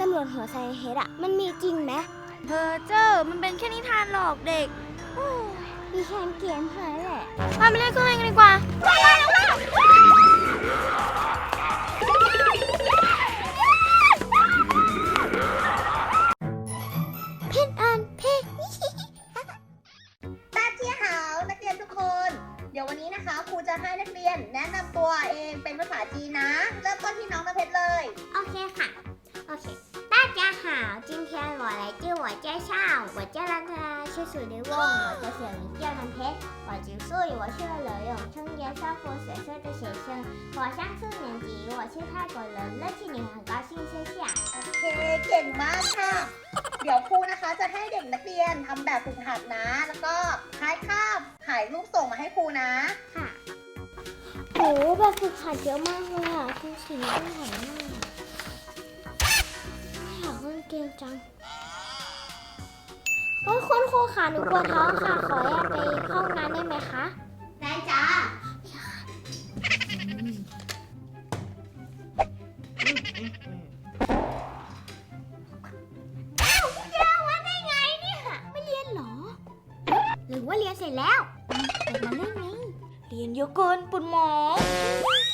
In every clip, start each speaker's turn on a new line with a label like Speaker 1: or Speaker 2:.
Speaker 1: ตำรวจหัวไซเฮดอะมันมีจริงไหม
Speaker 2: เพอเจอร์มันเป็นแค่นิทานหลอกเด็ก
Speaker 1: มีแค่เกมเท่านั้นแหละ
Speaker 2: มาไปเล่นเครื่องเล่นกันดีกว่า
Speaker 1: เพ 自我介绍我叫那个是属于问我的小名叫南培我九岁我是游泳青年少妇十岁的学生我上四年级我是泰国人认识你很高兴谢谢
Speaker 3: โอเค เก่งมากค่ะ เดี๋ยวครูนะคะจะให้เด็กนักเรียนทำแบบฝึกหัดนะ แล้วก็ท้ายคาบถ่ายรูปส่งมาให้ครูนะ
Speaker 1: ค่ะโหแบบฝึกหัดเยอะมากเลยอ่ะคุณสีน้ำแข็งมากไม่อยากเล่นเกมจังโอ้ย คุณครูค่ะหนูปวดท้องค่ะ ขอแยกไปเข้าห้องน้ำได้ไหมคะ
Speaker 3: ได้จ้า
Speaker 1: เจ้าว่าได้ไงเนี่ย ไม่เรียนเหรอ หรือว่าเรียนเสร็จแล้วเด็กมาเล่นไง
Speaker 2: เรียนเยอะเกินปวดหมอง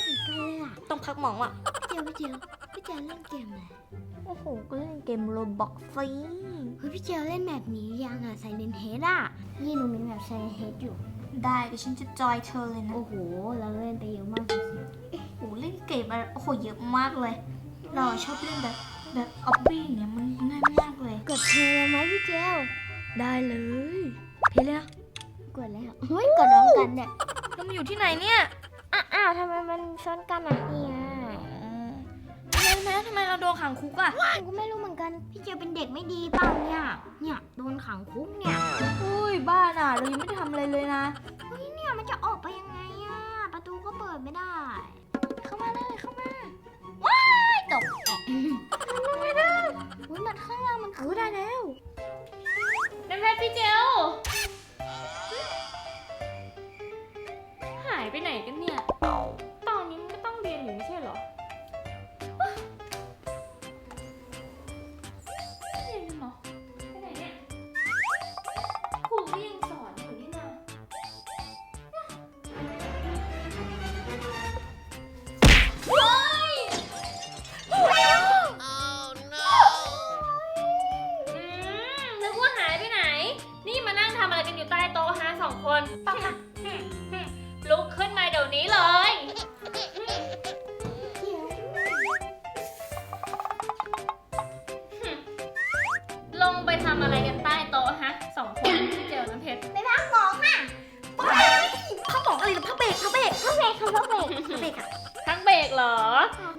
Speaker 1: อีกกันเลยอะ
Speaker 2: ต้องพักหมองอะ
Speaker 1: เจียวพี่เจียวพี่เจียวเล่นเกมอะไร
Speaker 2: โอ้โห ก็เล่นเกมโรบอกฟรี
Speaker 1: เฮ้ยพี่เจียวเล่นแบบนี้ยังอะไซเลนเฮดอะนี่หนูมีแบบไซเลนเฮดอยู่
Speaker 2: ได้เดี๋ยวฉันจะจอยเธอเลยนะ
Speaker 1: โอ้โห เราเล่นไปเยอะมากเลยสิ
Speaker 2: โอ้โหเล่นเกมอะไรโอ้โหเยอะมากเลย เราชอบเล่นแบบแบบออบบี้เนี่ยมันง่ายมากเลย
Speaker 1: กดเพลย์เลยไหมพี่เจล
Speaker 2: ได้เลยเพลเลยนะ
Speaker 1: กดแล้วเฮ้ยกดน้องกันเนี่ย
Speaker 2: แล้วมันอยู่ที่ไหนเนี่ย
Speaker 1: อ้าอ้าวทำไมมันซ้อนกันอะเนี่ย
Speaker 2: ทำไม แม่ทำไมเราโดนขังคุกอะ
Speaker 1: หนูก็ไม่รู้เหมือนกัน พี่เจลเป็นเด็กไม่ดีเปล่าเนี่ย เนี่ยโดนขังคุกเนี่ย
Speaker 2: อุ้ยบ้าน่ะเรายังไม่ได้ทำอะไรเลยนะ
Speaker 1: เฮ้ยเนี่ยมันจะออกไปยังไงอะประตูก็เปิดไม่ได้ำ
Speaker 4: อะไรกันใต้โต๊ะฮะสองคนพี่เจลน้ำเพชร
Speaker 1: ไปพักหมองอะ
Speaker 2: เขาบอกอะไรนะพักเบรกพักเบรก
Speaker 1: พักเบรกค่ะพักเบรก
Speaker 2: พักเบรกอะ
Speaker 4: พักเบรกเหรอ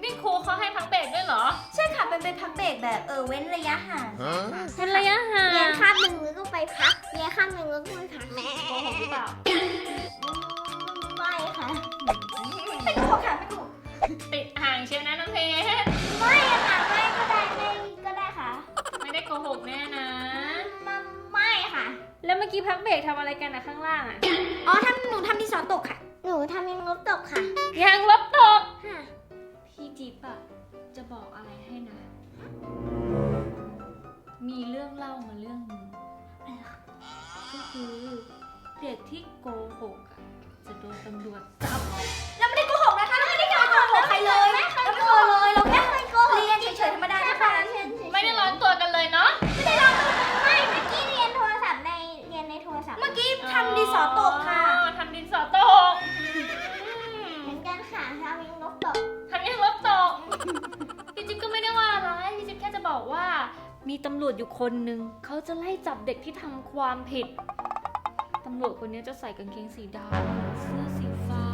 Speaker 4: นี่ครูเขาให้พักเบรกด้วยเหรอ
Speaker 2: ใช่ค่ะเป็นเป็นพักเบรกแบบเออเว้นระยะห่าง
Speaker 4: เป็นระยะห่า
Speaker 1: เรียน
Speaker 4: ง
Speaker 1: คาบหนึ่งแล้วก็ไปพักเรียนคาบหนึ่งแล้วก็ไปพักแม่
Speaker 4: โกหกหรือเปล่า
Speaker 1: ไม่ค่ะ
Speaker 2: ไม่โกหกค่ะไม่โกหก
Speaker 4: ติดห่างเชียวนะน้ำเพชร
Speaker 1: ไม่อะค่ะไม่ก็ได้ไม่ก็ได้ค่ะ
Speaker 4: ไม่ได้โกหกแน่นะ
Speaker 1: ไม่ไม่ค่ะ
Speaker 4: แล้วเมื่อกี้พักเบรกทำอะไรกันนะข้างล่างอะ
Speaker 2: อ๋อทำหนูทำที่สอนตกค่ะ
Speaker 1: หนูทำยังลบตกค่ะ
Speaker 4: ยางลบตก
Speaker 1: ค่ะ
Speaker 4: พี่จิ๊บอะจะบอกอะไรให้นะ มีเรื่องเล่ามาเรื่องหนึงก็คือเด็กที่โกหกอะจะโดนตำรวจจับ อตก
Speaker 2: ค่ะ
Speaker 4: อ๋อทำดินสอตกอืม
Speaker 1: เหมือนกันค่ะทำยังลบตก
Speaker 4: ทำยังลบตก พี่จิ๊บก็ไม่ได้ว่าอะไรพี่จิ๊บแค่จะบอกว่า มีตำรวจอยู่คนหนึ่งเขาจะไล่จับเด็กที่ทำความผิด ตำรวจคนนี้จะใส่กางเกงสีดำเสื้อสีฟ้า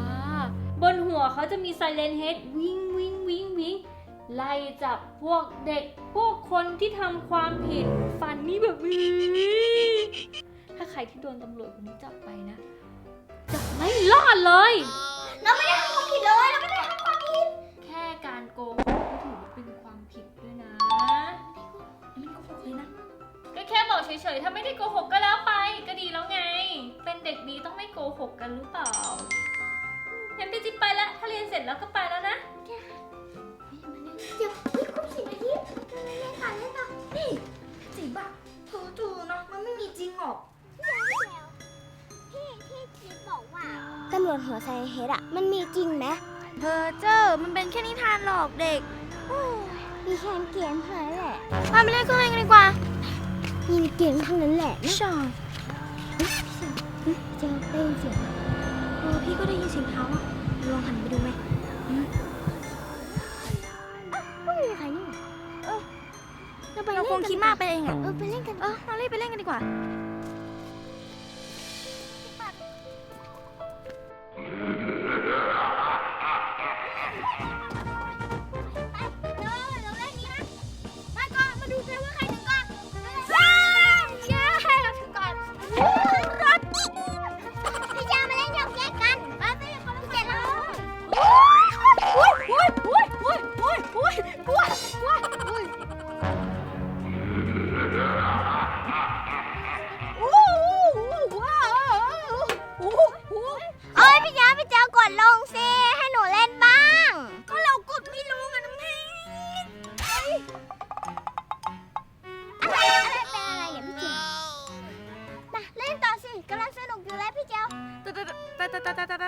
Speaker 4: บนหัวเขาจะมีไซเลนเฮดวิ่งวิ่งวิ่งวิ่งไล่จับพวกเด็กพวกคนที่ทำความผิดฟันนี่แบบนี้ถ้า ใครที่โดนตำรวจคนนี้จับไปนะ จะไม่รอดเลย
Speaker 1: เราไม่ได้ทำความผิดเลยเราไม่ได้ทำความผิด
Speaker 4: แค่การโกหกก็ถือว่าเป็นความผิดด้วยนะ
Speaker 2: ไม่ได้โกหกเลยนะ
Speaker 4: ก็แค่บอกเฉยๆ ถ้าไม่ได้โกหกก็แล้วไป ก็ดีแล้วไง เป็นเด็กดีต้องไม่โกหกกันหรือเปล่างั้นพี่จิ๊บไปแล้วถ้าเรียนเสร็จแล้วก็ไปแล้ว
Speaker 1: หัวไซเฮดอะมันมีจริงไหม
Speaker 2: เพอเจอร์มันเป็นแค่นิทานหลอกเด็ก
Speaker 1: มีแค่เกมเท่านั้นแหละ
Speaker 2: มาไปเล่นเครื่องเล่นกันดีกว่า
Speaker 1: มีเกมเท่านั้นแหละนะ
Speaker 2: ชอบ
Speaker 1: เจอได้ยินเสียง
Speaker 2: เออพี่ก็ได้ยินเสียงเท้าอะลองหันไปดูไหม
Speaker 1: ไม่มีใครนี่หว่าเออเราไป
Speaker 2: เรา
Speaker 1: เล่น
Speaker 2: คงคิดมากไปเองอะ
Speaker 1: เออไปเล่นกัน
Speaker 2: เออเรารีบไปเล่นกันดีกว่า
Speaker 1: ta ta ta ta ta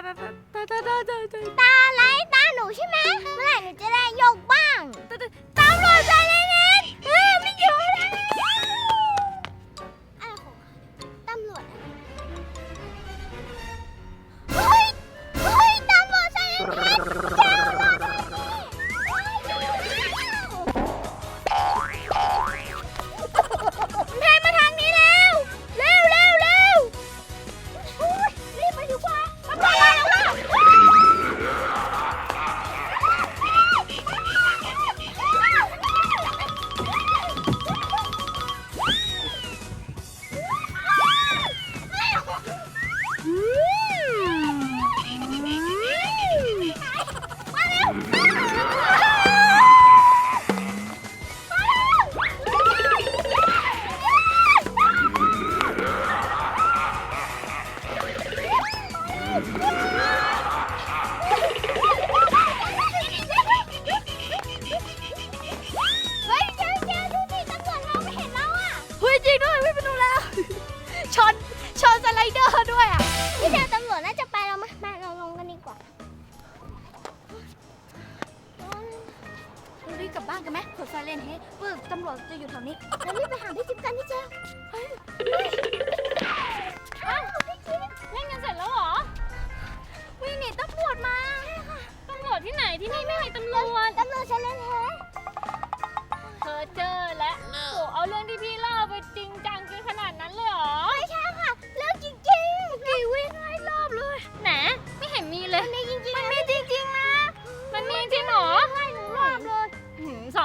Speaker 1: เรนเฮ้ปึ๊
Speaker 2: บตำรวจจะอยู่แถวนี้
Speaker 1: เรารีบไปหาพี่จิ๊บกันพี่เจ้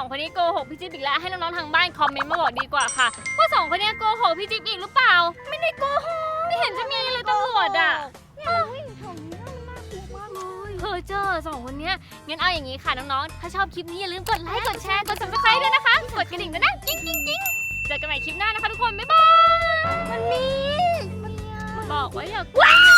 Speaker 4: องคนนี้โกหกพี่จิ๊บอีกแล้วให้น้องๆทางบ้านคอมเมนต์มาบอกดีกว่าค่ะว่าสองคนนี้โกหกพี่จิ๊บอีกหรือเปล่า ไม่ได้โกหกไม่เห็นจะมีเลยตำรวจอะ
Speaker 1: เนี่ยเราวิ่งแถวนี้มันน่ากลัวมากเลย
Speaker 4: เพอเจอสองคนเนี้ยงั้นเอาอย่างนี้ค่ะน้องๆถ้าชอบคลิปนี้อย่าลืมกดไลค์กดแชร์กด subscribe ด้วยนะคะกดกระดิ่งด้วยนะจิ๊งจิ๊งจิ๊งเจอกันใหม่คลิปหน้านะคะทุกคนบ๊ายบาย
Speaker 1: มันมีมันมี
Speaker 4: บอกไว้อย่ากลัวไง